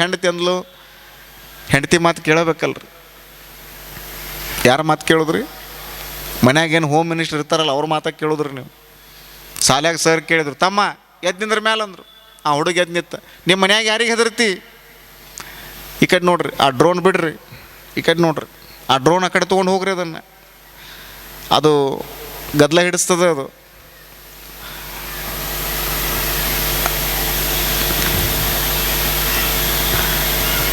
ಹೆಂಡತಿ ಅಂದ್ಲು, ಹೆಂಡತಿ ಮಾತು ಕೇಳಬೇಕಲ್ರಿ. ಯಾರ ಮಾತು ಕೇಳಿದ್ರಿ? ಮನ್ಯಾಗ ಏನು ಹೋಮ್ ಮಿನಿಸ್ಟರ್ ಇರ್ತಾರಲ್ಲ, ಅವ್ರ ಮಾತಾಗ ಕೇಳಿದ್ರಿ ನೀವು. ಸಾಲ್ಯಾಗ ಸರ್ ಕೇಳಿದ್ರು, ತಮ್ಮ ಎದ್ದು ನಿಂದ್ರ ಮೇಲೆ ಅಂದರು. ಆ ಹುಡುಗ ಎದ್ದು ನಿತ್ತ ನಿಮ್ಮ ಮನ್ಯಾಗ ಯಾರಿಗೆ ಹೆದರ್ತಿ? ಈ ಕಡೆ ನೋಡ್ರಿ, ಆ ಡ್ರೋನ್ ಬಿಡ್ರಿ. ಈ ಕಡೆ ನೋಡ್ರಿ, ಆ ಡ್ರೋನ್ ಆ ಕಡೆ ತೊಗೊಂಡು ಹೋಗ್ರಿ ಅದನ್ನು. ಅದು ಗದ್ದಲ ಹಿಡಿಸ್ತದೆ ಅದು.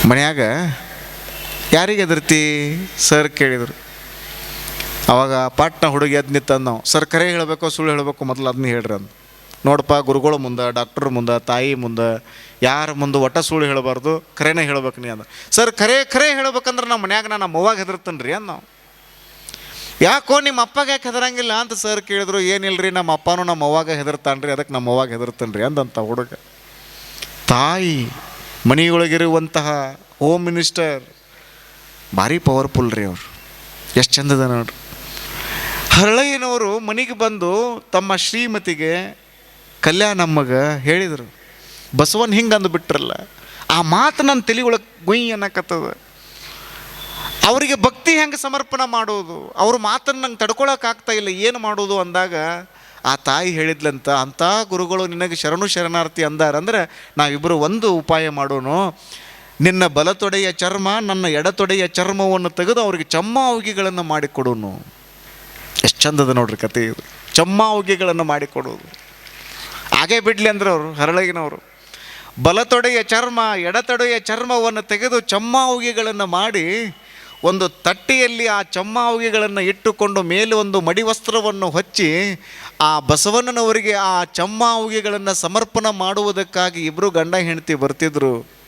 ಮನ್ಯಾಗ ಯಾರಿಗೆ ಹೆದರ್ತಿ? ಸರ್ ಕೇಳಿದರು. ಅವಾಗ ಪಾಟ್ನ ಹುಡುಗಿ ಅದು ನಿಂತಂದು ನಾವು ಸರ್ ಕರೆ ಹೇಳಬೇಕು, ಸುಳ್ಳು ಹೇಳಬೇಕು, ಮೊದಲು ಅದನ್ನ ಹೇಳ್ರಿ ಅಂದು. ನೋಡಪ್ಪ, ಗುರುಗಳ ಮುಂದೆ ಡಾಕ್ಟ್ರ್ ಮುಂದೆ, ತಾಯಿ ಮುಂದೆ, ಯಾರ ಮುಂದೆ ಒಟ್ಟ ಸುಳ್ಳು ಹೇಳಬಾರ್ದು, ಕರೆನೇ ಹೇಳ್ಬೇಕು ನೀ ಅಂದ. ಸರ್ ಕರೆ ಕರೆ ಹೇಳ್ಬೇಕಂದ್ರೆ ನಮ್ಮ ಮನ್ಯಾಗ ನಾನು ನಮ್ಮ ಅವ್ವಾಗ ಹೆದರ್ತೇನೆ ರೀ ಅಂದು ನಾವು. ಯಾಕೋ ನಿಮ್ಮ ಅಪ್ಪಗೆ ಯಾಕೆ ಹೆದರಂಗಿಲ್ಲ? ಅಂತ ಸರ್ ಕೇಳಿದ್ರು. ಏನಿಲ್ಲರಿ ನಮ್ಮ ಅಪ್ಪನೂ ನಮ್ಮ ಅವ್ವಾಗ ಹೆದರ್ತಾನೆ ರೀ ಅದಕ್ಕೆ ನಮ್ಮ ಅವ್ವಾಗ ಹೆದರ್ತೇನೆ ರೀ ಅಂದಂಥ ಹುಡುಗ. ತಾಯಿ ಮನೆಯೊಳಗಿರುವಂತಹ ಹೋಮ್ ಮಿನಿಸ್ಟರ್ ಭಾರಿ ಪವರ್ಫುಲ್ ರೀ ಅವರು. ಎಷ್ಟು ಚಂದದ ನೋಡ್ರಿ. ಹರಳಯ್ಯನವರು ಮನೆಗೆ ಬಂದು ತಮ್ಮ ಶ್ರೀಮತಿಗೆ ಕಲ್ಯಾಣಮ್ಮಗೆ ಹೇಳಿದರು, ಬಸವನ್ ಹಿಂಗೆ ಅಂದುಬಿಟ್ರಲ್ಲ, ಆ ಮಾತು ನನ್ನ ತಲೆ ಒಳಗೆ ಗುಯ್ ಅನ್ನಕತ್ತದ. ಅವರಿಗೆ ಭಕ್ತಿ ಹೆಂಗೆ ಸಮರ್ಪಣೆ ಮಾಡೋದು? ಅವ್ರ ಮಾತನ್ನು ನಂಗೆ ತಡ್ಕೊಳಕ್ಕಾಗ್ತಾ ಇಲ್ಲ, ಏನು ಮಾಡೋದು? ಅಂದಾಗ ಆ ತಾಯಿ ಹೇಳಿದ್ಲಂತ, ಅಂಥ ಗುರುಗಳು ನಿನಗೆ ಶರಣು ಶರಣಾರ್ಥಿ ಅಂದಾರಂದ್ರೆ ನಾವಿಬ್ಬರು ಒಂದು ಉಪಾಯ ಮಾಡೋನು. ನಿನ್ನ ಬಲತೊಡೆಯ ಚರ್ಮ, ನನ್ನ ಎಡತೊಡೆಯ ಚರ್ಮವನ್ನು ತೆಗೆದು ಅವರಿಗೆ ಚಮ್ಮಾವುಗಿಗಳನ್ನು ಮಾಡಿಕೊಡೋನು. ಎಷ್ಟು ಚಂದದ ನೋಡ್ರಿ ಕತೆ ಇದು. ಚಮ್ಮಾವುಗಿಗಳನ್ನು ಮಾಡಿಕೊಡೋದು. ಹಾಗೇ ಬಿಡ್ಲಿ ಅಂದ್ರೆ ಅವರು, ಹರಳಗಿನವರು. ಬಲತೊಡೆಯ ಚರ್ಮ, ಎಡತೊಡೆಯ ಚರ್ಮವನ್ನು ತೆಗೆದು ಚಮ್ಮಾವುಗಿಗಳನ್ನು ಮಾಡಿ ಒಂದು ತಟ್ಟೆಯಲ್ಲಿ ಆ ಚಮ್ಮಾವುಗಿಗಳನ್ನು ಇಟ್ಟುಕೊಂಡು ಮೇಲೆ ಒಂದು ಮಡಿವಸ್ತ್ರವನ್ನು ಹೊಚ್ಚಿ ಆ ಬಸವಣ್ಣನವರಿಗೆ ಆ ಚಮ್ಮಾವುಗಿಗಳನ್ನು ಸಮರ್ಪಣೆ ಮಾಡುವುದಕ್ಕಾಗಿ ಇಬ್ಬರು ಗಂಡ ಹೆಂಡತಿ ಬರ್ತಿದ್ರು.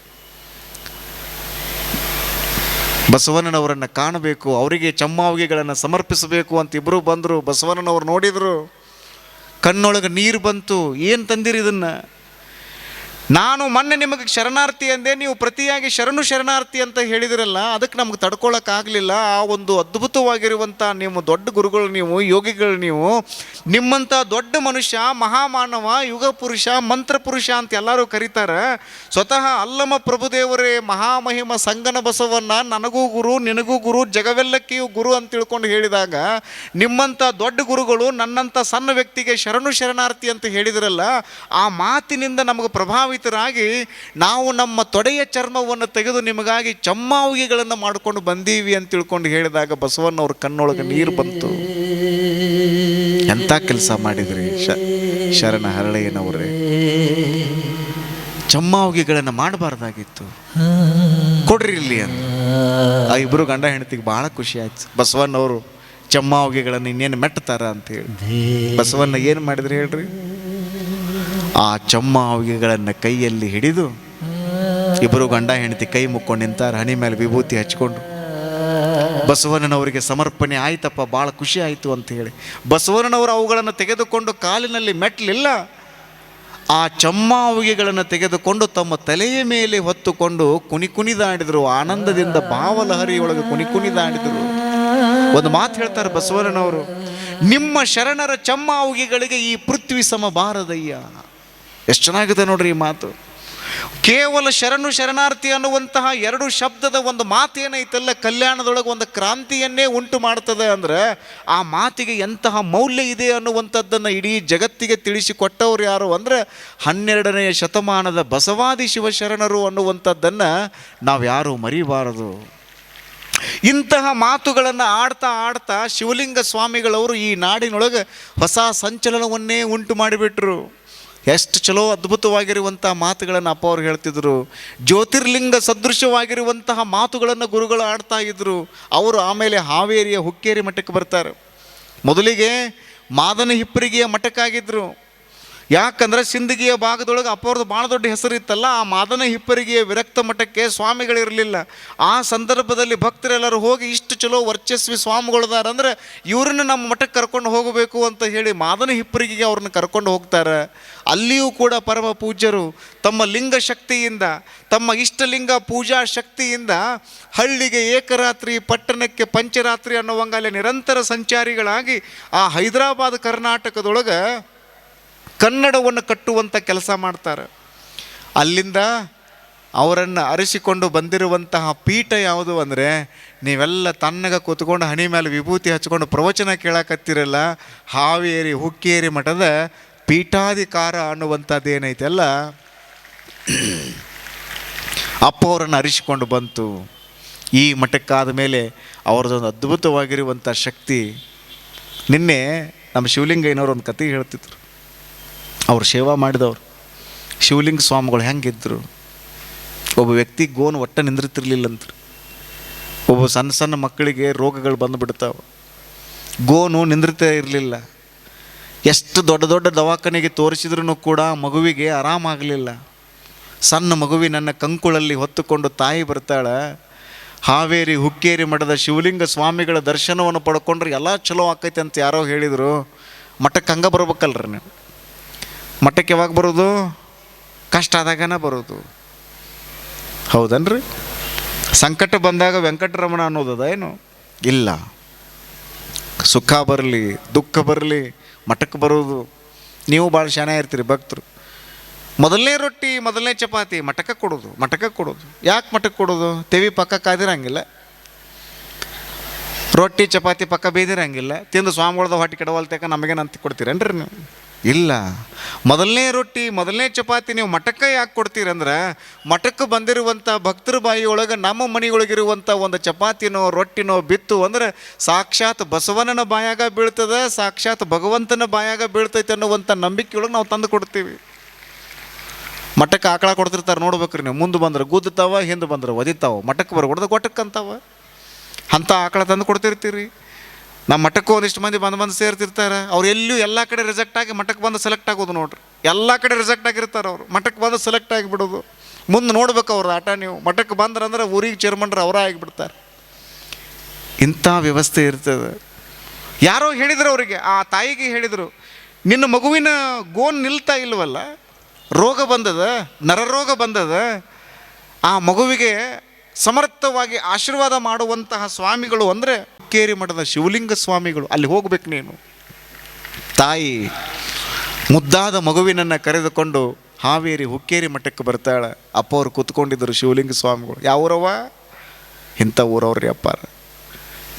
ಬಸವಣ್ಣನವರನ್ನು ಕಾಣಬೇಕು, ಅವರಿಗೆ ಚಮ್ಮಾವುಗೆಗಳನ್ನು ಸಮರ್ಪಿಸಬೇಕು ಅಂತ ಇಬ್ಬರು ಬಂದರು. ಬಸವಣ್ಣನವರು ನೋಡಿದರು, ಕಣ್ಣೊಳಗೆ ನೀರು ಬಂತು. ಏನು ತಂದಿರಿ ಇದನ್ನು? ನಾನು ಮೊನ್ನೆ ನಿಮಗೆ ಶರಣಾರ್ಥಿ ಅಂದೆ, ನೀವು ಪ್ರತಿಯಾಗಿ ಶರಣು ಶರಣಾರ್ಥಿ ಅಂತ ಹೇಳಿದಿರಲ್ಲ, ಅದಕ್ಕೆ ನಮ್ಗೆ ತಡ್ಕೊಳಕ್ಕಾಗಲಿಲ್ಲ. ಆ ಒಂದು ಅದ್ಭುತವಾಗಿರುವಂಥ ನಿಮ್ಮ ದೊಡ್ಡ ಗುರುಗಳು ನೀವು, ಯೋಗಿಗಳು ನೀವು ನಿಮ್ಮಂಥ ದೊಡ್ಡ ಮನುಷ್ಯ, ಮಹಾಮಾನವ, ಯುಗ ಪುರುಷ, ಮಂತ್ರ ಪುರುಷ ಅಂತ ಎಲ್ಲರೂ ಕರೀತಾರೆ. ಸ್ವತಃ ಅಲ್ಲಮ ಪ್ರಭುದೇವರೇ ಮಹಾಮಹಿಮ ಸಂಗನ ಬಸವನ್ನ ನನಗೂ ಗುರು, ನಿನಗೂ ಗುರು, ಜಗವೆಲ್ಲಕ್ಕೆಯೂ ಗುರು ಅಂತ ತಿಳ್ಕೊಂಡು ಹೇಳಿದಾಗ ನಿಮ್ಮಂಥ ದೊಡ್ಡ ಗುರುಗಳು ನನ್ನಂಥ ಸಣ್ಣ ವ್ಯಕ್ತಿಗೆ ಶರಣು ಶರಣಾರ್ಥಿ ಅಂತ ಹೇಳಿದ್ರಲ್ಲ, ಆ ಮಾತಿನಿಂದ ನಮಗೆ ಪ್ರಭಾವಿತರಾಗಿ ನಾವು ನಮ್ಮ ತೊಡೆಯ ಚರ್ಮವನ್ನು ತೆಗೆದು ನಿಮಗಾಗಿ ಚಮ್ಮಾವುಗಿಗಳನ್ನು ಮಾಡ್ಕೊಂಡು ಬಂದೀವಿ ಅಂತ ತಿಳ್ಕೊಂಡು ಹೇಳಿದಾಗ ಬಸವಣ್ಣವ್ರ ಕಣ್ಣೊಳಗೆ ನೀರು ಬಂತು. ಎಂಥ ಕೆಲಸ ಮಾಡಿದ್ರಿ ಶ, ಶರಣ ಹರಳೆಯನವರೇ? ಚಮ್ಮಾವುಗಿಗಳನ್ನು ಮಾಡಬಾರ್ದಾಗಿತ್ತು. ಕೊಡ್ರಿ ಇಲ್ಲಿ ಅಂತ. ಆ ಇಬ್ಬರು ಗಂಡ ಹೆಂಡತಿಗೆ ಭಾಳ ಖುಷಿ ಆಯ್ತು. ಬಸವಣ್ಣವರು ಚಮ್ಮಾವುಗಿಗಳನ್ನು ಇನ್ನೇನು ಮೆಟ್ತಾರ ಅಂತೇಳಿ ಬಸವಣ್ಣ ಏನು ಮಾಡಿದ್ರಿ ಹೇಳ್ರಿ? ಆ ಚಮ್ಮಾವಿಗೆಗಳನ್ನು ಕೈಯಲ್ಲಿ ಹಿಡಿದು ಇಬ್ಬರು ಗಂಡ ಹೆಂಡತಿ ಕೈ ಮುಕ್ಕೊಂಡು ನಿಂತಾರೆ ಹನಿ ಮೇಲೆ ವಿಭೂತಿ ಹಚ್ಕೊಂಡು. ಬಸವಣ್ಣನವರಿಗೆ ಸಮರ್ಪಣೆ ಆಯ್ತಪ್ಪ ಭಾಳ ಖುಷಿ ಆಯಿತು ಅಂತ ಹೇಳಿ. ಬಸವಣ್ಣನವರು ಅವುಗಳನ್ನು ತೆಗೆದುಕೊಂಡು ಕಾಲಿನಲ್ಲಿ ಮೆಟ್ಲಿಲ್ಲ. ಆ ಚಮ್ಮಾವುಗೆಗಳನ್ನು ತೆಗೆದುಕೊಂಡು ತಮ್ಮ ತಲೆಯ ಮೇಲೆ ಹೊತ್ತುಕೊಂಡು ಕುಣಿ ಕುಣಿದಾಡಿದರು ಆನಂದದಿಂದ ಭಾವಲಹರಿಯೊಳಗೆ ಕುಣಿ ಕುಣಿದಾಡಿದರು ಒಂದು ಮಾತು ಹೇಳ್ತಾರೆ ಬಸವಣ್ಣನವರು, ನಿಮ್ಮ ಶರಣರ ಚಮ್ಮಾವುಗೆಗಳಿಗೆ ಈ ಪೃಥ್ವಿ ಸಮ ಬಾರದಯ್ಯ. ಎಷ್ಟು ಚೆನ್ನಾಗಿದೆ ನೋಡ್ರಿ ಈ ಮಾತು. ಕೇವಲ ಶರಣು ಶರಣಾರ್ಥಿ ಅನ್ನುವಂತಹ ಎರಡು ಶಬ್ದದ ಒಂದು ಮಾತೇನೈತಲ್ಲ ಕಲ್ಯಾಣದೊಳಗೆ ಒಂದು ಕ್ರಾಂತಿಯನ್ನೇ ಉಂಟು ಮಾಡ್ತದೆ ಅಂದ್ರೆ ಆ ಮಾತಿಗೆ ಎಂತಹ ಮೌಲ್ಯ ಇದೆ ಅನ್ನುವಂಥದ್ದನ್ನು ಇಡೀ ಜಗತ್ತಿಗೆ ತಿಳಿಸಿಕೊಟ್ಟವ್ರು ಯಾರು ಅಂದರೆ ಹನ್ನೆರಡನೆಯ ಶತಮಾನದ ಬಸವಾದಿ ಶಿವಶರಣರು ಅನ್ನುವಂಥದ್ದನ್ನು ನಾವು ಯಾರೂ ಮರಿಬಾರದು. ಇಂತಹ ಮಾತುಗಳನ್ನು ಆಡ್ತಾ ಆಡ್ತಾ ಶಿವಲಿಂಗ ಸ್ವಾಮಿಗಳವರು ಈ ನಾಡಿನೊಳಗೆ ಹೊಸ ಸಂಚಲನವನ್ನೇ ಉಂಟು ಮಾಡಿಬಿಟ್ರು. ಎಷ್ಟು ಚಲೋ ಅದ್ಭುತವಾಗಿರುವಂಥ ಮಾತುಗಳನ್ನು ಅಪ್ಪ ಅವ್ರು ಹೇಳ್ತಿದ್ರು. ಜ್ಯೋತಿರ್ಲಿಂಗ ಸದೃಶವಾಗಿರುವಂತಹ ಮಾತುಗಳನ್ನು ಗುರುಗಳು ಆಡ್ತಾ ಇದ್ರು. ಅವರು ಆಮೇಲೆ ಹಾವೇರಿಯ ಹುಕ್ಕೇರಿ ಮಠಕ್ಕೆ ಬರ್ತಾರೆ. ಮೊದಲಿಗೆ ಮಾದನ ಹಿಪ್ಪರಿಗೆಯ ಮಠಕ್ಕಾಗಿದ್ದರು ಯಾಕಂದ್ರೆ ಸಿಂದಗಿಯ ಭಾಗದೊಳಗೆ ಅಪ್ಪವ್ರದ್ದು ಭಾಳ ದೊಡ್ಡ ಹೆಸರು ಇತ್ತಲ್ಲ, ಆ ಮಾದನ ಹಿಪ್ಪರಿಗೆಯ ವಿರಕ್ತ ಮಠಕ್ಕೆ ಸ್ವಾಮಿಗಳಿರಲಿಲ್ಲ. ಆ ಸಂದರ್ಭದಲ್ಲಿ ಭಕ್ತರೆಲ್ಲರೂ ಹೋಗಿ ಇಷ್ಟು ಚಲೋ ವರ್ಚಸ್ವಿ ಸ್ವಾಮಿಗಳದಾರ ಅಂದ್ರೆ ಇವ್ರನ್ನ ನಮ್ಮ ಮಠಕ್ಕೆ ಕರ್ಕೊಂಡು ಹೋಗಬೇಕು ಅಂತ ಹೇಳಿ ಮಾದನ ಹಿಪ್ಪರಿಗೆಗೆ ಅವ್ರನ್ನ ಕರ್ಕೊಂಡು ಹೋಗ್ತಾರೆ. ಅಲ್ಲಿಯೂ ಕೂಡ ಪರಮ ಪೂಜ್ಯರು ತಮ್ಮ ಲಿಂಗ ಶಕ್ತಿಯಿಂದ, ತಮ್ಮ ಇಷ್ಟಲಿಂಗ ಪೂಜಾ ಶಕ್ತಿಯಿಂದ ಹಳ್ಳಿಗೆ ಏಕರಾತ್ರಿ, ಪಟ್ಟಣಕ್ಕೆ ಪಂಚರಾತ್ರಿ ಅನ್ನುವಂಗಲ್ಲಿ ನಿರಂತರ ಸಂಚಾರಿಗಳಾಗಿ ಆ ಹೈದರಾಬಾದ್ ಕರ್ನಾಟಕದೊಳಗೆ ಕನ್ನಡವನ್ನು ಕಟ್ಟುವಂಥ ಕೆಲಸ ಮಾಡ್ತಾರೆ. ಅಲ್ಲಿಂದ ಅವರನ್ನು ಅರಿಸಿಕೊಂಡು ಬಂದಿರುವಂತಹ ಪೀಠ ಯಾವುದು ಅಂದರೆ, ನೀವೆಲ್ಲ ತನ್ನಗ ಕೂತ್ಕೊಂಡು ಹಣಿ ಮೇಲೆ ವಿಭೂತಿ ಹಚ್ಕೊಂಡು ಪ್ರವಚನ ಕೇಳಕತ್ತಿರಲ್ಲ, ಹಾವೇರಿ, ಹುಕ್ಕೇರಿ ಮಠದ ಪೀಠಾಧಿಕಾರ ಅನ್ನುವಂಥದ್ದು ಅಲ್ಲ? ಅಪ್ಪ ಅವರನ್ನು ಅರಿಸಿಕೊಂಡು ಬಂತು. ಈ ಮಠಕ್ಕಾದ ಮೇಲೆ ಅವ್ರದ್ದೊಂದು ಅದ್ಭುತವಾಗಿರುವಂಥ ಶಕ್ತಿ. ನಿನ್ನೆ ನಮ್ಮ ಶಿವಲಿಂಗಯ್ಯನವರು ಒಂದು ಕತೆ ಹೇಳ್ತಿದ್ರು. ಅವ್ರು ಸೇವಾ ಮಾಡಿದವರು. ಶಿವಲಿಂಗ ಸ್ವಾಮಿಗಳು ಹೆಂಗಿದ್ರು? ಒಬ್ಬ ವ್ಯಕ್ತಿ ಗೋನು ಒಟ್ಟ ನಿಂದಿರ್ತಿರ್ಲಿಲ್ಲಂತ್ರು. ಒಬ್ಬ ಸಣ್ಣ ಸಣ್ಣ ಮಕ್ಕಳಿಗೆ ರೋಗಗಳು ಬಂದುಬಿಡ್ತಾವೆ ಗೋನು ನಿಂದ್ರತೆ ಇರಲಿಲ್ಲ. ಎಷ್ಟು ದೊಡ್ಡ ದೊಡ್ಡ ದವಾಖಾನೆಗೆ ತೋರಿಸಿದ್ರೂ ಕೂಡ ಮಗುವಿಗೆ ಆರಾಮಾಗಲಿಲ್ಲ ಸಣ್ಣ ಮಗುವಿ ನನ್ನ ಕಂಕುಳಲ್ಲಿ ಹೊತ್ತುಕೊಂಡು ತಾಯಿ ಬರ್ತಾಳೆ. ಹಾವೇರಿ, ಹುಕ್ಕೇರಿ ಮಠದ ಶಿವಲಿಂಗ ಸ್ವಾಮಿಗಳ ದರ್ಶನವನ್ನು ಪಡ್ಕೊಂಡ್ರೆ ಎಲ್ಲ ಚಲೋ ಆಕೈತೆ ಅಂತ ಯಾರೋ ಹೇಳಿದರು. ಮಠಕ್ಕೆ ಹಂಗೆ ಬರ್ಬೇಕಲ್ರಿ ನೀವು. ಮಠಕ್ಕೆ ಯಾವಾಗ ಬರೋದು? ಕಷ್ಟ ಆದಾಗನ ಬರೋದು. ಹೌದನ್ರಿ? ಸಂಕಟ ಬಂದಾಗ ವೆಂಕಟರಮಣ ಅನ್ನೋದದ ಏನು? ಇಲ್ಲ. ಸುಖ ಬರಲಿ ದುಃಖ ಬರಲಿ ಮಠಕ್ಕೆ ಬರೋದು. ನೀವು ಭಾಳ ಶಾಣೆ ಇರ್ತೀರಿ ಭಕ್ತರು. ಮೊದಲನೇ ರೊಟ್ಟಿ ಮೊದಲನೇ ಚಪಾತಿ ಮಠಕ್ಕೆ ಕೊಡೋದು ಮಠಕ್ಕೆ ಕೊಡೋದು. ಯಾಕೆ ಮಠಕ್ಕೆ ಕೊಡೋದು? ತೆವಿ ಪಕ್ಕ ಕಾದಿರಂಗಿಲ್ಲ. ರೊಟ್ಟಿ ಚಪಾತಿ ಪಕ್ಕ ಬೇದಿರಂಗಿಲ್ಲ. ತಿಂದು ಸ್ವಾಮಿಗಳ್ದ ಹೊಟ್ಟೆ ಕೆಡವಲ್ತೇಕ ನಮಗೇನು ಅಂತ ಕೊಡ್ತೀರೇನ್ರಿ ನೀವು? ಇಲ್ಲ. ಮೊದಲನೇ ರೊಟ್ಟಿ, ಮೊದಲನೇ ಚಪಾತಿ ನೀವು ಮಠಕ್ಕೆ ಯಾಕೆ ಕೊಡ್ತೀರಂದ್ರೆ, ಮಠಕ್ಕೆ ಬಂದಿರುವಂಥ ಭಕ್ತರ ಬಾಯಿಯೊಳಗೆ ನಮ್ಮ ಮನೆಯೊಳಗಿರುವಂಥ ಒಂದು ಚಪಾತಿನೋ, ರೊಟ್ಟಿನೋ ಬಿತ್ತು ಅಂದ್ರೆ ಸಾಕ್ಷಾತ್ ಬಸವನನ ಬಾಯಾಗ ಬೀಳ್ತದೆ, ಸಾಕ್ಷಾತ್ ಭಗವಂತನ ಬಾಯಾಗ ಬೀಳ್ತೈತೆ ಅನ್ನುವಂಥ ನಂಬಿಕೆಯೊಳಗೆ ನಾವು ತಂದು ಕೊಡ್ತೀವಿ. ಮಠಕ್ಕೆ ಆಕಳ ಕೊಡ್ತಿರ್ತಾರೆ ನೋಡ್ಬೇಕ್ರಿ ನೀವು. ಮುಂದೆ ಬಂದ್ರೆ ಗುದ್ದುತ್ತಾವ ಹಿಂದೆ ಬಂದ್ರೆ ಒದಿತಾವ. ಮಠಕ್ಕೆ ಬರ ಹೊಡೆದ ಗೊಟ್ಟಕ್ಕಂತಾವ. ಅಂಥ ಆಕಳ ತಂದು ಕೊಡ್ತಿರ್ತೀರಿ. ನಮ್ಮ ಮಠಕ್ಕೂ ಒಂದಿಷ್ಟು ಮಂದಿ ಬಂದು ಬಂದು ಸೇರ್ತಿರ್ತಾರೆ. ಅವ್ರು ಎಲ್ಲೂ ಎಲ್ಲ ಕಡೆ ರಿಜೆಕ್ಟ್ ಆಗಿ ಮಠಕ್ಕೆ ಬಂದು ಸೆಲೆಕ್ಟ್ ಆಗೋದು ನೋಡ್ರಿ. ಎಲ್ಲ ಕಡೆ ರಿಜೆಕ್ಟ್ ಆಗಿರ್ತಾರೆ ಅವರು. ಮಠಕ್ಕೆ ಬಂದು ಸೆಲೆಕ್ಟ್ ಆಗಿಬಿಡೋದು. ಮುಂದೆ ನೋಡ್ಬೇಕು ಅವ್ರ ಆಟ ನೀವು. ಮಠಕ್ಕೆ ಬಂದ್ರಂದ್ರೆ ಊರಿಗೆ ಚೇರ್ಮನ್ರು ಅವರೇ ಆಗಿಬಿಡ್ತಾರೆ. ಇಂಥ ವ್ಯವಸ್ಥೆ ಇರ್ತದೆ. ಯಾರೋ ಹೇಳಿದ್ರು ಅವರಿಗೆ. ಆ ತಾಯಿಗೆ ಹೇಳಿದರು, ನಿನ್ನ ಮಗುವಿನ ಗೋನ್ ನಿಲ್ತಾ ಇಲ್ವಲ್ಲ? ರೋಗ ಬಂದದ? ನರರೋಗ ಬಂದದ? ಆ ಮಗುವಿಗೆ ಸಮರ್ಥವಾಗಿ ಆಶೀರ್ವಾದ ಮಾಡುವಂತಹ ಸ್ವಾಮಿಗಳು ಅಂದರೆ ಕೇರಿ ಮಠದ ಶಿವಲಿಂಗ ಸ್ವಾಮಿಗಳು. ಅಲ್ಲಿ ಹೋಗ್ಬೇಕು ನೀನು. ತಾಯಿ ಮುದ್ದಾದ ಮಗುವಿನನ್ನು ಕರೆದುಕೊಂಡು ಹಾವೇರಿ ಹುಕ್ಕೇರಿ ಮಠಕ್ಕೆ ಬರ್ತಾಳೆ. ಅಪ್ಪ ಅವ್ರು ಕೂತ್ಕೊಂಡಿದ್ದರು ಶಿವಲಿಂಗ ಸ್ವಾಮಿಗಳು. ಯಾವ ಊರವ ಇಂಥ ಊರವ್ರಿ ಅಪ್ಪಾರ.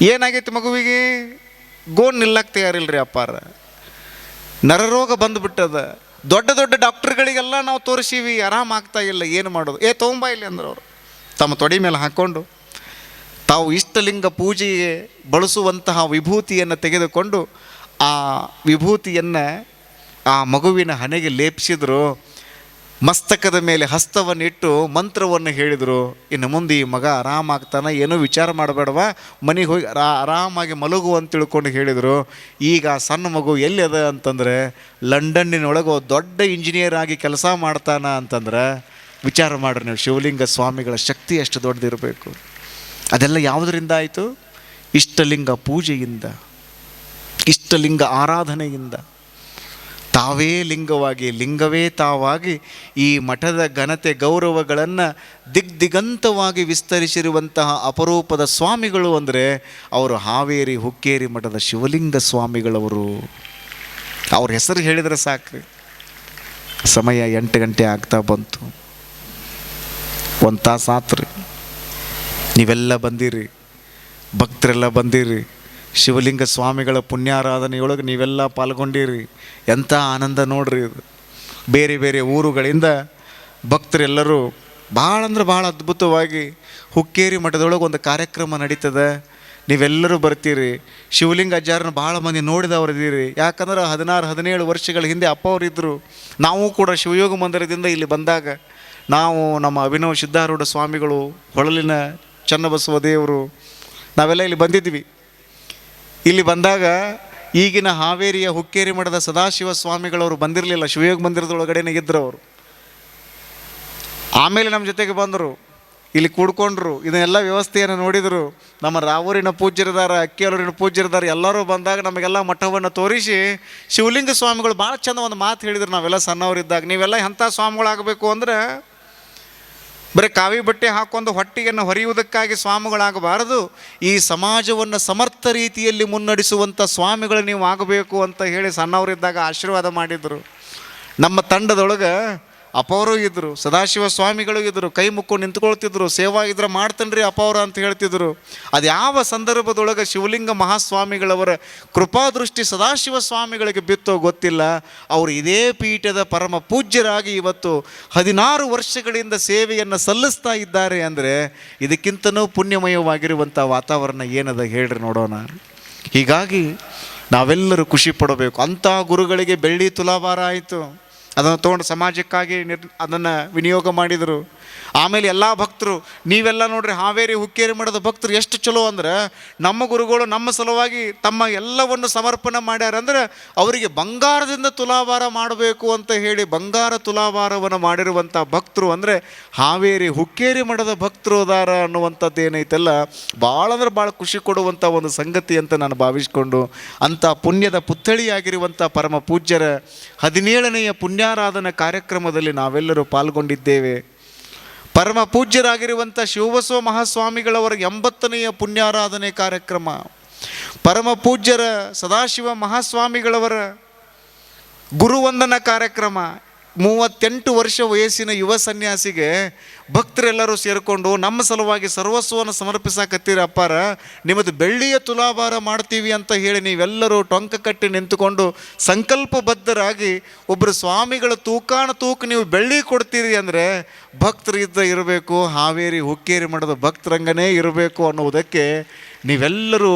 ಏನಾಗೈತಿ ಮಗುವಿಗೆ? ಗೋನ್ ನಿಲ್ಲಕ್ಕೆ ತಯಾರಿಲ್ರಿ ಅಪ್ಪಾರ. ನರರೋಗ ಬಂದುಬಿಟ್ಟದ. ದೊಡ್ಡ ದೊಡ್ಡ ಡಾಕ್ಟ್ರುಗಳಿಗೆಲ್ಲ ನಾವು ತೋರಿಸೀವಿ. ಆರಾಮ ಆಗ್ತಾ ಇಲ್ಲ. ಏನು ಮಾಡೋದು? ಏ, ತೊಗೊಂಬ ಇಲ್ಲಿ ಅವರು. ತಮ್ಮ ತೊಡೆ ಮೇಲೆ ಹಾಕ್ಕೊಂಡು ತಾವು ಇಷ್ಟಲಿಂಗ ಪೂಜೆಗೆ ಬಳಸುವಂತಹ ವಿಭೂತಿಯನ್ನು ತೆಗೆದುಕೊಂಡು ಆ ವಿಭೂತಿಯನ್ನು ಆ ಮಗುವಿನ ಹಣೆಗೆ ಲೇಪಿಸಿದ್ರು. ಮಸ್ತಕದ ಮೇಲೆ ಹಸ್ತವನ್ನಿಟ್ಟು ಮಂತ್ರವನ್ನು ಹೇಳಿದರು. ಇನ್ನು ಮುಂದೆ ಈ ಮಗ ಆರಾಮಾಗ್ತಾನೆ? ಏನೂ ವಿಚಾರ ಮಾಡಬೇಡವ? ಮನೆಗೆ ಹೋಗಿ ಆರಾ ಆರಾಮಾಗಿ ಮಲಗು ಅಂತ ತಿಳ್ಕೊಂಡು ಹೇಳಿದರು. ಈಗ ಸಣ್ಣ ಮಗು ಎಲ್ಲಿ ಅದ ಅಂತಂದರೆ ಲಂಡನ್ನಿನೊಳಗೆ ದೊಡ್ಡ ಇಂಜಿನಿಯರ್ ಆಗಿ ಕೆಲಸ ಮಾಡ್ತಾನ ಅಂತಂದ್ರೆ ವಿಚಾರ ಮಾಡ್ರಿ ನೀವು. ಶಿವಲಿಂಗ ಸ್ವಾಮಿಗಳ ಶಕ್ತಿ ಎಷ್ಟು ದೊಡ್ಡದಿರಬೇಕು. ಅದೆಲ್ಲ ಯಾವುದರಿಂದ ಆಯಿತು? ಇಷ್ಟಲಿಂಗ ಪೂಜೆಯಿಂದ, ಇಷ್ಟಲಿಂಗ ಆರಾಧನೆಯಿಂದ. ತಾವೇ ಲಿಂಗವಾಗಿ, ಲಿಂಗವೇ ತಾವಾಗಿ ಈ ಮಠದ ಘನತೆ ಗೌರವಗಳನ್ನು ದಿಗ್ದಿಗಂತವಾಗಿ ವಿಸ್ತರಿಸಿರುವಂತಹ ಅಪರೂಪದ ಸ್ವಾಮಿಗಳು ಅಂದರೆ ಅವರು ಹಾವೇರಿ, ಹುಕ್ಕೇರಿ ಮಠದ ಶಿವಲಿಂಗ ಸ್ವಾಮಿಗಳವರು. ಅವ್ರ ಹೆಸರು ಹೇಳಿದರೆ ಸಾಕು ಸಮಯ ಎಂಟು ಗಂಟೆ ಆಗ್ತಾ ಬಂತು. ಒಂದು ತಾಸು ಆತ್ರಿ. ನೀವೆಲ್ಲ ಬಂದಿರಿ, ಭಕ್ತರೆಲ್ಲ ಬಂದಿರಿ, ಶಿವಲಿಂಗ ಸ್ವಾಮಿಗಳ ಪುಣ್ಯಾರಾಧನೆಯೊಳಗೆ ನೀವೆಲ್ಲ ಪಾಲ್ಗೊಂಡಿರಿ. ಎಂಥ ಆನಂದ ನೋಡ್ರಿ ಇದು. ಬೇರೆ ಬೇರೆ ಊರುಗಳಿಂದ ಭಕ್ತರೆಲ್ಲರೂ ಭಾಳ ಅಂದ್ರೆ ಭಾಳ ಅದ್ಭುತವಾಗಿ ಹುಕ್ಕೇರಿ ಮಠದೊಳಗೆ ಒಂದು ಕಾರ್ಯಕ್ರಮ ನಡೀತದೆ. ನೀವೆಲ್ಲರೂ ಬರ್ತೀರಿ. ಶಿವಲಿಂಗ ಅಜ್ಜಾರನ್ನ ಭಾಳ ಮಂದಿ ನೋಡಿದವರಿದ್ದೀರಿ ಯಾಕಂದ್ರೆ ಹದಿನಾರು, ಹದಿನೇಳು ವರ್ಷಗಳ ಹಿಂದೆ ಅಪ್ಪ ಅವರಿದ್ದರು ನಾವು ಕೂಡ ಶಿವಯೋಗ ಮಂದಿರದಿಂದ ಇಲ್ಲಿ ಬಂದಾಗ ನಾವು ನಮ್ಮ ಅಭಿನವ ಸಿದ್ಧಾರೂಢ ಸ್ವಾಮಿಗಳು ಹೊಳಲಿನ ಚನ್ನಬಸವ ದೇವರು ನಾವೆಲ್ಲ ಇಲ್ಲಿ ಬಂದಿದ್ವಿ ಇಲ್ಲಿ ಬಂದಾಗ ಈಗಿನ ಹಾವೇರಿಯ ಹುಕ್ಕೇರಿ ಮಠದ ಸದಾಶಿವ ಸ್ವಾಮಿಗಳವರು ಬಂದಿರಲಿಲ್ಲ, ಶಿವಯೋಗ ಮಂದಿರದೊಳಗಡೆನೇ ಇದ್ದರು ಅವರು. ಆಮೇಲೆ ನಮ್ಮ ಜೊತೆಗೆ ಬಂದರು, ಇಲ್ಲಿ ಕೂಡ್ಕೊಂಡ್ರು, ಇದನ್ನೆಲ್ಲ ವ್ಯವಸ್ಥೆಯನ್ನು ನೋಡಿದರು. ನಮ್ಮ ರಾವೂರಿನ ಪೂಜ್ಯರದಾರ ಅಕ್ಕಿಯಲ್ಲೂರಿನ ಪೂಜ್ಯರದಾರ ಎಲ್ಲರೂ ಬಂದಾಗ ನಮಗೆಲ್ಲ ಮಠವನ್ನು ತೋರಿಸಿ ಶಿವಲಿಂಗ ಸ್ವಾಮಿಗಳು ಭಾಳ ಚಂದ ಒಂದು ಮಾತು ಹೇಳಿದರು. ನಾವೆಲ್ಲ ಸಣ್ಣವರಿದ್ದಾಗ ನೀವೆಲ್ಲ ಎಂಥ ಸ್ವಾಮಿಗಳಾಗಬೇಕು ಅಂದ್ರೆ ಬರೀ ಕಾವಿ ಬಟ್ಟೆ ಹಾಕೊಂಡು ಹೊಟ್ಟೆಯನ್ನು ಹೊರೆಯುವುದಕ್ಕಾಗಿ ಸ್ವಾಮಿಗಳಾಗಬಾರದು. ಈ ಸಮಾಜವನ್ನು ಸಮರ್ಥ ರೀತಿಯಲ್ಲಿ ಮುನ್ನಡೆಸುವಂಥ ಸ್ವಾಮಿಗಳು ನೀವು ಆಗಬೇಕು ಅಂತ ಹೇಳಿ ಸಣ್ಣವರಿದ್ದಾಗ ಆಶೀರ್ವಾದ ಮಾಡಿದರು. ನಮ್ಮ ತಂಡದೊಳಗೆ ಅಪವರು ಇದ್ದರು ಸದಾಶಿವ ಸ್ವಾಮಿಗಳು ಇದ್ದರು ಕೈ ಮುಕ್ಕೊಂಡು ನಿಂತ್ಕೊಳ್ತಿದ್ರು, ಸೇವಾ ಇದ್ರೆ ಮಾಡ್ತನ್ರಿ ಅಪವರ ಅಂತ ಹೇಳ್ತಿದ್ರು. ಅದು ಯಾವ ಸಂದರ್ಭದೊಳಗೆ ಶಿವಲಿಂಗ ಮಹಾಸ್ವಾಮಿಗಳವರ ಕೃಪಾದೃಷ್ಟಿ ಸದಾಶಿವ ಸ್ವಾಮಿಗಳಿಗೆ ಬಿತ್ತೋ ಗೊತ್ತಿಲ್ಲ. ಅವರು ಇದೇ ಪೀಠದ ಪರಮ ಪೂಜ್ಯರಾಗಿ ಇವತ್ತು ಹದಿನಾರು ವರ್ಷಗಳಿಂದ ಸೇವೆಯನ್ನು ಸಲ್ಲಿಸ್ತಾ ಇದ್ದಾರೆ ಅಂದರೆ ಇದಕ್ಕಿಂತನೂ ಪುಣ್ಯಮಯವಾಗಿರುವಂಥ ವಾತಾವರಣ ಏನದ ಹೇಳ್ರಿ ನೋಡೋಣ. ಹೀಗಾಗಿ ನಾವೆಲ್ಲರೂ ಖುಷಿ ಪಡಬೇಕು. ಅಂಥ ಗುರುಗಳಿಗೆ ಬೆಳ್ಳಿ ತುಲಾಭಾರ ಆಯಿತು. ಅದನ್ನು ತೊಗೊಂಡು ಸಮಾಜಕ್ಕಾಗಿ ನಿರ್ ಅದನ್ನು ವಿನಿಯೋಗ ಮಾಡಿದರು. ಆಮೇಲೆ ಎಲ್ಲ ಭಕ್ತರು, ನೀವೆಲ್ಲ ನೋಡ್ರಿ ಹಾವೇರಿ, ಹುಕ್ಕೇರಿ ಮಠದ ಭಕ್ತರು ಎಷ್ಟು ಚಲೋ ಅಂದ್ರೆ ನಮ್ಮ ಗುರುಗಳು ನಮ್ಮ ಸಲುವಾಗಿ ತಮ್ಮ ಎಲ್ಲವನ್ನು ಸಮರ್ಪಣೆ ಮಾಡ್ಯಾರ ಅಂದ್ರೆ ಅವರಿಗೆ ಬಂಗಾರದಿಂದ ತುಲಾಭಾರ ಮಾಡಬೇಕು ಅಂತ ಹೇಳಿ ಬಂಗಾರ ತುಲಾಭಾರವನ್ನು ಮಾಡಿರುವಂಥ ಭಕ್ತರು ಅಂದರೆ ಹಾವೇರಿ, ಹುಕ್ಕೇರಿ ಮಠದ ಭಕ್ತರು ಅದಾರ ಅನ್ನುವಂಥದ್ದು ಏನೈತೆಲ್ಲ ಭಾಳ ಅಂದ್ರೆ ಭಾಳ ಖುಷಿ ಕೊಡುವಂಥ ಒಂದು ಸಂಗತಿ ಅಂತ ನಾನು ಭಾವಿಸ್ಕೊಂಡು ಅಂಥ ಪುಣ್ಯದ ಪುತ್ಥಳಿಯಾಗಿರುವಂಥ ಪರಮ ಪೂಜ್ಯರ ಹದಿನೇಳನೆಯ ಪುಣ್ಯಾರಾಧನಾ ಕಾರ್ಯಕ್ರಮದಲ್ಲಿ ನಾವೆಲ್ಲರೂ ಪಾಲ್ಗೊಂಡಿದ್ದೇವೆ. ಪರಮ ಪೂಜ್ಯರಾಗಿರುವಂಥ ಶಿವಬಸವ ಮಹಾಸ್ವಾಮಿಗಳವರ ಎಂಬತ್ತನೆಯ ಪುಣ್ಯಾರಾಧನೆ ಕಾರ್ಯಕ್ರಮ. ಪರಮ ಪೂಜ್ಯರ ಸದಾಶಿವ ಮಹಾಸ್ವಾಮಿಗಳವರ ಗುರುವಂದನ ಕಾರ್ಯಕ್ರಮ. ಮೂವತ್ತೆಂಟು ವರ್ಷ ವಯಸ್ಸಿನ ಯುವ ಸನ್ಯಾಸಿಗೆ ಭಕ್ತರೆಲ್ಲರೂ ಸೇರಿಕೊಂಡು ನಮ್ಮ ಸಲುವಾಗಿ ಸರ್ವಸ್ವವನ್ನು ಸಮರ್ಪಿಸಾಕತ್ತೀರ ಅಪ್ಪಾರ. ನಿಮ್ಮದು ಬೆಳ್ಳಿಯ ತುಲಾಭಾರ ಮಾಡ್ತೀವಿ ಅಂತ ಹೇಳಿ ನೀವೆಲ್ಲರೂ ಟೊಂಕ ಕಟ್ಟಿ ನಿಂತುಕೊಂಡು ಸಂಕಲ್ಪಬದ್ಧರಾಗಿ ಒಬ್ಬರು ಸ್ವಾಮಿಗಳ ತೂಕಾನ ತೂಕ ನೀವು ಬೆಳ್ಳಿ ಕೊಡ್ತೀರಿ ಅಂದರೆ ಭಕ್ತರು ಇದ್ದ ಇರಬೇಕು, ಹಾವೇರಿ, ಹುಕ್ಕೇರಿ ಮಠದ ಭಕ್ತರಂಗನೇ ಇರಬೇಕು ಅನ್ನುವುದಕ್ಕೆ ನೀವೆಲ್ಲರೂ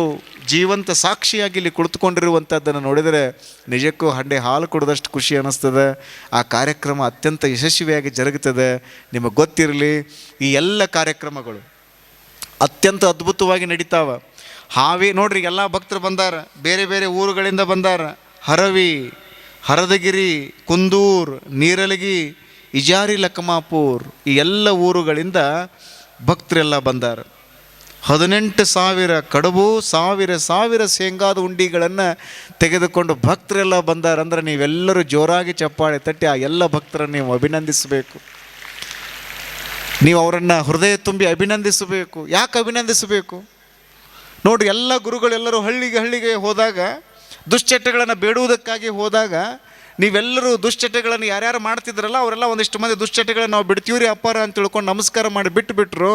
ಜೀವಂತ ಸಾಕ್ಷಿಯಾಗಿ ಇಲ್ಲಿ ಕುಳಿತುಕೊಂಡಿರುವಂಥದ್ದನ್ನು ನೋಡಿದರೆ ನಿಜಕ್ಕೂ ಹಂಡೆ ಹಾಲು ಕುಡಿದಷ್ಟು ಖುಷಿ ಅನ್ನಿಸ್ತದೆ. ಆ ಕಾರ್ಯಕ್ರಮ ಅತ್ಯಂತ ಯಶಸ್ವಿಯಾಗಿ ಜರುಗುತ್ತದೆ. ನಿಮಗೆ ಗೊತ್ತಿರಲಿ, ಈ ಎಲ್ಲ ಕಾರ್ಯಕ್ರಮಗಳು ಅತ್ಯಂತ ಅದ್ಭುತವಾಗಿ ನಡೀತಾವೆ. ಹಾವಿ, ನೋಡ್ರಿ, ಎಲ್ಲ ಭಕ್ತರು ಬಂದಾರ. ಬೇರೆ ಬೇರೆ ಊರುಗಳಿಂದ ಬಂದಾರ. ಹರವಿ, ಹರದಗಿರಿ, ಕುಂದೂರ್, ನೀರಲಗಿ, ಇಜಾರಿ, ಲಕ್ಕಮಾಪುರ್ ಈ ಎಲ್ಲ ಊರುಗಳಿಂದ ಭಕ್ತರೆಲ್ಲ ಬಂದಾರ. ಹದಿನೆಂಟು ಸಾವಿರ ಕಡುಬು, ಸಾವಿರ ಸಾವಿರ ಶೇಂಗಾದ ಉಂಡಿಗಳನ್ನು ತೆಗೆದುಕೊಂಡು ಭಕ್ತರೆಲ್ಲ ಬಂದಾರಂದ್ರೆ ನೀವೆಲ್ಲರೂ ಜೋರಾಗಿ ಚಪ್ಪಾಳೆ ತಟ್ಟಿ ಆ ಎಲ್ಲ ಭಕ್ತರನ್ನು ನೀವು ಅಭಿನಂದಿಸಬೇಕು. ನೀವು ಅವರನ್ನು ಹೃದಯ ತುಂಬಿ ಅಭಿನಂದಿಸಬೇಕು. ಯಾಕೆ ಅಭಿನಂದಿಸಬೇಕು? ನೋಡಿ, ಎಲ್ಲ ಗುರುಗಳೆಲ್ಲರೂ ಹಳ್ಳಿಗೆ ಹಳ್ಳಿಗೆ ಹೋದಾಗ, ದುಶ್ಚಟಗಳನ್ನು ಬೇಡುವುದಕ್ಕಾಗಿ ಹೋದಾಗ ನೀವೆಲ್ಲರೂ ದುಶ್ಚಟಗಳನ್ನು ಯಾರ್ಯಾರು ಮಾಡ್ತಿದ್ರಲ್ಲ ಅವರೆಲ್ಲ ಒಂದಿಷ್ಟು ಮಂದಿ ದುಶ್ಚಟಗಳನ್ನು ನಾವು ಬಿಡ್ತೀವ್ರಿ ಅಪ್ಪಾರ ಅಂತ ತಿಳ್ಕೊಂಡು ನಮಸ್ಕಾರ ಮಾಡಿ ಬಿಟ್ಟುಬಿಟ್ರು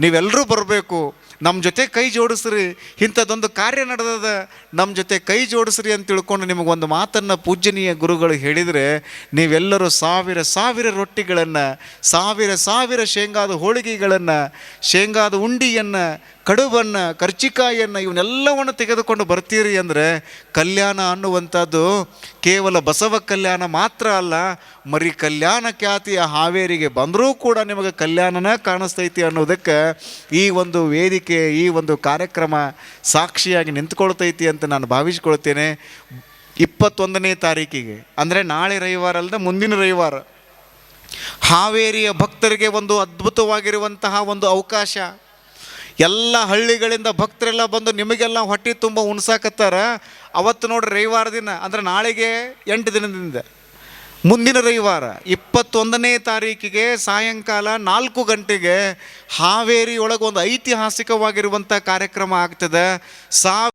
ನೀವೆಲ್ಲರೂ ಬರಬೇಕು. ನಮ್ಮ ಜೊತೆ ಕೈ ಜೋಡಿಸ್ರಿ. ಇಂಥದ್ದೊಂದು ಕಾರ್ಯ ನಡೆದದ ನಮ್ಮ ಜೊತೆ ಕೈ ಜೋಡಿಸ್ರಿ ಅಂತ ತಿಳ್ಕೊಂಡು ನಿಮಗೊಂದು ಮಾತನ್ನು ಪೂಜ್ಯನೀಯ ಗುರುಗಳು ಹೇಳಿದರೆ, ನೀವೆಲ್ಲರೂ ಸಾವಿರ ಸಾವಿರ ರೊಟ್ಟಿಗಳನ್ನು, ಸಾವಿರ ಸಾವಿರ ಶೇಂಗಾದ ಹೋಳಿಗೆಗಳನ್ನು, ಶೇಂಗಾದ ಉಂಡಿಯನ್ನು ಕಡುಬನ್ನು ಕರ್ಚಿಕಾಯಿಯನ್ನು ಇವನ್ನೆಲ್ಲವನ್ನು ತೆಗೆದುಕೊಂಡು ಬರ್ತೀರಿ ಅಂದರೆ ಕಲ್ಯಾಣ ಅನ್ನುವಂಥದ್ದು ಕೇವಲ ಬಸವ ಕಲ್ಯಾಣ ಮಾತ್ರ ಅಲ್ಲ, ಮರಿ ಕಲ್ಯಾಣ ಖ್ಯಾತಿಯ ಹಾವೇರಿಗೆ ಬಂದರೂ ಕೂಡ ನಿಮಗೆ ಕಲ್ಯಾಣನ ಕಾಣಿಸ್ತೈತಿ ಅನ್ನೋದಕ್ಕೆ ಈ ಒಂದು ವೇದಿಕೆ, ಈ ಒಂದು ಕಾರ್ಯಕ್ರಮ ಸಾಕ್ಷಿಯಾಗಿ ನಿಂತ್ಕೊಳ್ತೈತಿ ಅಂತ ನಾನು ಭಾವಿಸ್ಕೊಳ್ತೇನೆ. ಇಪ್ಪತ್ತೊಂದನೇ ತಾರೀಕಿಗೆ, ಅಂದರೆ ನಾಳೆ ರವಿವಾರ ಅಲ್ಲದೆ ಮುಂದಿನ ರವಿವಾರ, ಹಾವೇರಿಯ ಭಕ್ತರಿಗೆ ಒಂದು ಅದ್ಭುತವಾಗಿರುವಂತಹ ಒಂದು ಅವಕಾಶ. ಎಲ್ಲ ಹಳ್ಳಿಗಳಿಂದ ಭಕ್ತರೆಲ್ಲ ಬಂದು ನಿಮಗೆಲ್ಲ ಹೊಟ್ಟೆ ತುಂಬ ಉಣ್ಸಾಕತ್ತಾರ? ಅವತ್ತು ನೋಡಿ ರವಿವಾರ ದಿನ, ಅಂದರೆ ನಾಳೆಗೆ ಎಂಟು ದಿನದಿಂದ. ಮುಂದಿನ ರವಿವಾರ, ಇಪ್ಪತ್ತೊಂದನೇ ತಾರೀಕಿಗೆ ಸಾಯಂಕಾಲ ನಾಲ್ಕು ಗಂಟೆಗೆ ಹಾವೇರಿ ಒಳಗೆ ಒಂದು ಐತಿಹಾಸಿಕವಾಗಿರುವಂಥ ಕಾರ್ಯಕ್ರಮ ಆಗ್ತದೆ. ಸಾ